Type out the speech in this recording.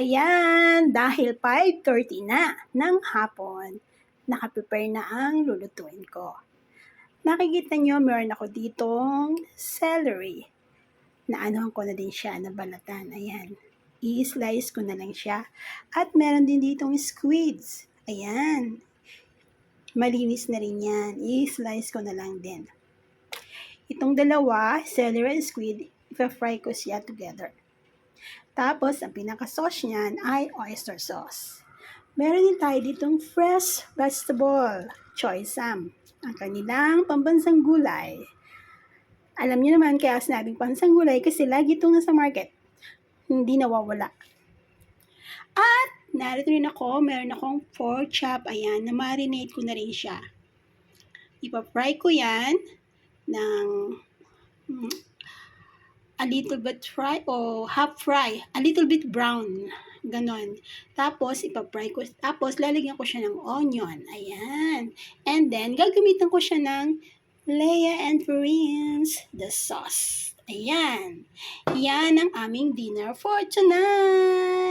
Ayan, dahil 5.30 na ng hapon, nakaprepare na ang lulutuin ko. Nakikita nyo, meron ako ditong celery. Naanohan ko na din siya, nabalatan. Ayan. I-slice ko na lang siya. At meron din ditong squids. Ayan. Malinis na rin yan. I-slice ko na lang din. Itong dalawa, celery and squid, ipa-fry ko siya together. Tapos, ang pinaka-sauce niyan ay oyster sauce. Meron din tayo ditong fresh vegetable, choy sam. Ang kanilang pambansang gulay. Alam niyo naman kaya sinabing pansang gulay kasi lagi ito sa market. Hindi nawawala. At narito rin ako, meron akong pork chop, ayan, na marinate ko na rin siya. Ipa-fry ko yan ng a little bit fry o half fry, a little bit brown. Ganon. Tapos, ipapry ko. Tapos, lalagyan ko siya ng onion. Ayan. And then, gagamitan ko siya ng Leia and Friends, the sauce. Ayan. Yan ang aming dinner for tonight.